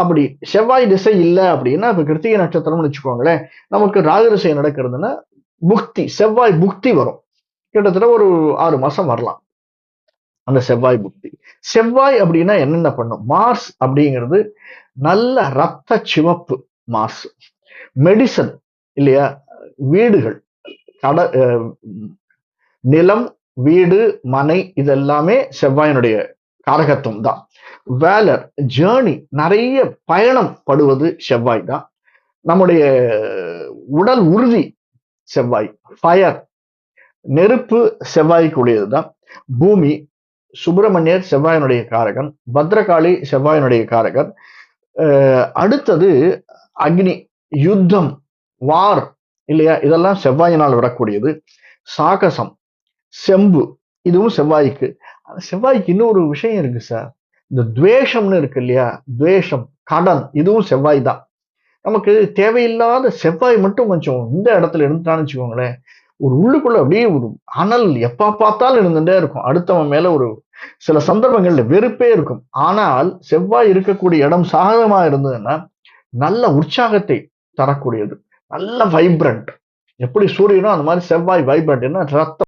அப்படி செவ்வாய் திசை இல்லை அப்படின்னா இப்போ கிருத்திகை நட்சத்திரம்னு வச்சுக்கோங்களேன் நமக்கு ராகு திசை நடக்கிறதுன்னா புக்தி செவ்வாய் புக்தி வரும். கிட்டத்தட்ட ஒரு ஆறு மாசம் வரலாம். அந்த செவ்வாய் புக்தி. செவ்வாய் அப்படின்னா என்னென்ன பண்ணும்? மார்ஸ் அப்படிங்கிறது நல்ல ரத்த சிவப்பு மார்ஸ். மெடிசன் இல்லையா? வீடுகள். கட நிலம் வீடு மனை இதெல்லாமே செவ்வாயினுடைய காரகத்துவம் தான் வேலர் ஜேர்னி நிறைய பயணம் படுவது செவ்வாய் தான். நம்முடைய உடல் உறுதி செவ்வாய் ஃபயர் நெருப்பு செவ்வாய்க்குடையது தான் பூமி சுப்பிரமணியர் செவ்வாயினுடைய காரகன் பத்ரகாளி செவ்வாயினுடைய காரகன். அடுத்தது அக்னி யுத்தம் வார் இல்லையா? இதெல்லாம் செவ்வாயினால் விடக்கூடியது சாகசம் செம்பு இதுவும் செவ்வாய்க்கு. செவ்வாய்க்கு இன்னொரு விஷயம் இருக்கு சார் இந்த துவேஷம்னு இருக்கு இல்லையா? துவேஷம் கடன் இதுவும் செவ்வாய் தான். நமக்கு தேவையில்லாத செவ்வாய் மட்டும் கொஞ்சம் இந்த இடத்துல இருந்துட்டான்னு வச்சுக்கோங்களேன். ஒரு உள்ளுக்குள்ள அப்படியே ஒரு அனல் எப்ப பார்த்தாலும் இருந்துட்டே இருக்கும். அடுத்தவன் மேல ஒரு சில சந்தர்ப்பங்கள்ல வெறுப்பே இருக்கும். ஆனால் செவ்வாய் இருக்கக்கூடிய இடம் சாதகமா இருந்ததுன்னா நல்ல உற்சாகத்தை தரக்கூடியது. நல்ல வைப்ரண்ட் எப்படி சூரியனோ அந்த மாதிரி செவ்வாய் வைப்ரண்ட் என்ன? ரத்தம்.